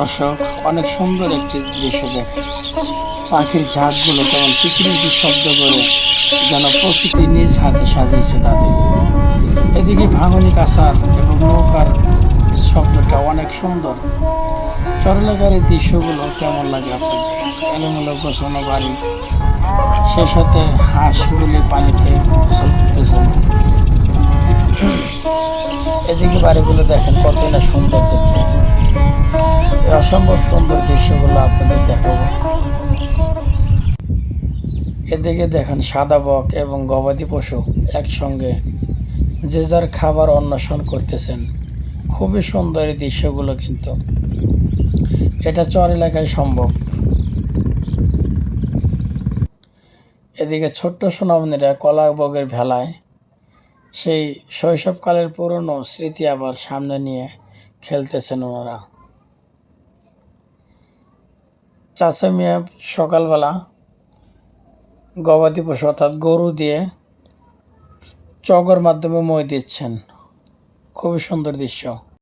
দর্শক, অনেক সুন্দর একটি দৃশ্য দেখে পাখির ঝাঁকগুলো কেমন কিচিমিচি শব্দ করে যেন প্রকৃতি নিজ হাতে সাজিয়েছে তাদের। এদিকে ভাঙনি কাঁসার এবং নৌকার শব্দটা অনেক সুন্দর। চরলাকার এই দৃশ্যগুলো কেমন লাগে আপনাদের? এলোমেলো গোছানো বাড়ি, সে সাথে হাঁসগুলি পানিতে গোসল করতেছেন। এদিকে বাড়িগুলো দেখেন কতই না সুন্দর দেখতে। অসম্ভব সুন্দর দৃশ্যগুলো আপনাদের দেখাবো। এদিকে দেখেন সাদা বক এবং গবাদি পশু একসঙ্গে যে যার খাবার অন্বেষণ করতেছেন। খুবই সুন্দর এই দৃশ্যগুলো কিন্তু। এটা চর এলাকায় সম্ভব। এদিকে ছোট্ট সোনামণিরা কলা বগের ভেলায় সেই শৈশবকালের পুরনো স্মৃতি আবার সামনে নিয়ে খেলতেছেন ওনারা। চাচা মেয়ে সকালবেলা গবাদি পশু অর্থাৎ গরু দিয়ে চগর মাধ্যমে মই দিচ্ছেন। খুবই সুন্দর দৃশ্য।